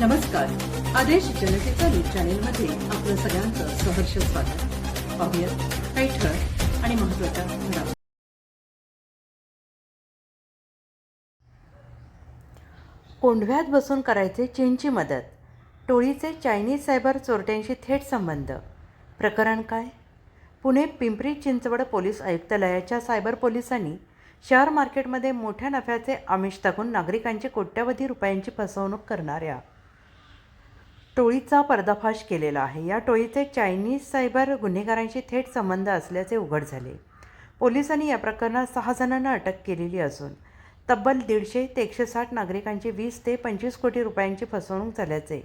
नमस्कार. आदेश जनतेचा न्यूज चॅनेलमध्ये आपलं सगळ्यांचं सहर्ष स्वागत. पाहूयात काही ठळक आणि महत्त्वाच्या घडामोडी. कोंढव्यात बसून करायचे चीनची मदत. टोळीचे चायनीज सायबर चोरट्यांशी थेट संबंध. प्रकरण काय? पुणे पिंपरी चिंचवड पोलीस आयुक्तालयाच्या सायबर पोलिसांनी शेअर मार्केटमध्ये मोठ्या नफ्याचे आमिष टाकून नागरिकांची कोट्यवधी रुपयांची फसवणूक करणाऱ्या टोळीचा पर्दाफाश केलेला आहे. या टोळीचे चायनीज सायबर गुन्हेगारांशी थेट संबंध असल्याचे उघड झाले. पोलिसांनी या प्रकरणात सहा जणांना अटक केलेली असून तब्बल दीडशे ते एकशे साठ नागरिकांची वीस ते पंचवीस कोटी रुपयांची फसवणूक झाल्याचे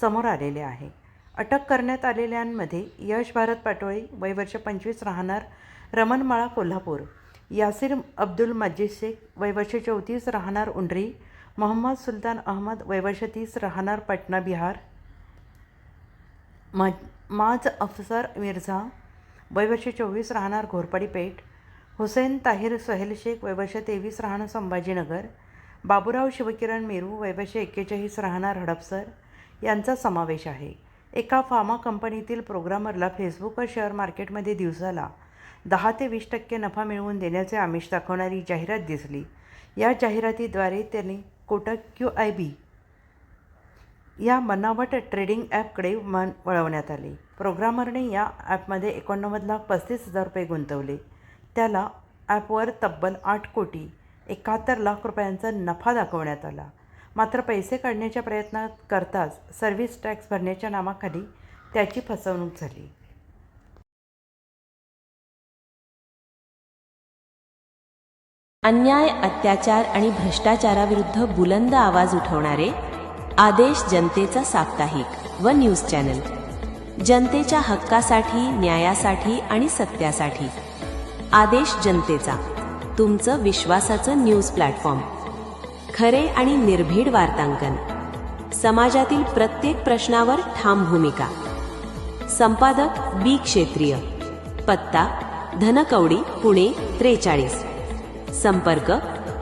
समोर आलेले आहे. अटक करण्यात आलेल्यांमध्ये यश भारत पाटोळे वय वर्ष पंचवीस राहणार रमणमाळा कोल्हापूर यासिर अब्दुल मजीद शेख वय वर्ष चौतीस राहणार उंडरी मोहम्मद सुलतान अहमद वय वर्ष तीस राहणार पटना बिहार मा माज अफसर मिर्झा वयवर्षे चोवीस राहणार घोरपडी पेठ हुसेन ताहिर सहेल शेख वयवर्षे तेवीस राहणार संभाजीनगर बाबूराव शिवकिरण मेरू वयवर्षे एक्केचाळीस राहणार हडपसर यांचा समावेश आहे. एका फार्मा कंपनीतील प्रोग्रामरला फेसबुकवर शेअर मार्केटमध्ये दिवसाला दहा ते वीस टक्के नफा मिळवून देण्याचे आमिष दाखवणारी जाहिरात दिसली. या जाहिरातीद्वारे त्यांनी कोटक क्यू आय बी या बनावट ट्रेडिंग ॲपकडे मन वळवण्यात आले. प्रोग्रामरने या ॲपमध्ये एकोणनव्वद लाख पस्तीस हजार रुपये गुंतवले. त्याला ॲपवर तब्बल आठ कोटी एकाहत्तर लाख रुपयांचा नफा दाखवण्यात आला. मात्र पैसे काढण्याच्या प्रयत्नात करताच सर्व्हिस टॅक्स भरण्याच्या नामाखाली त्याची फसवणूक झाली. अन्याय अत्याचार आणि भ्रष्टाचाराविरुद्ध बुलंद आवाज उठवणारे आदेश जनतेचा साप्ताहिक व न्यूज चॅनल. जनतेच्या हक्कासाठी न्यायासाठी आणि सत्यासाठी. आदेश जनतेचा. तुमचं विश्वासाचं न्यूज प्लॅटफॉर्म. खरे आणि निर्भीड वार्तांकन. समाजातील प्रत्येक प्रश्नावर ठाम भूमिका. संपादक बी क्षेत्रीय. पत्ता धनकवडी पुणे त्रेचाळीस. संपर्क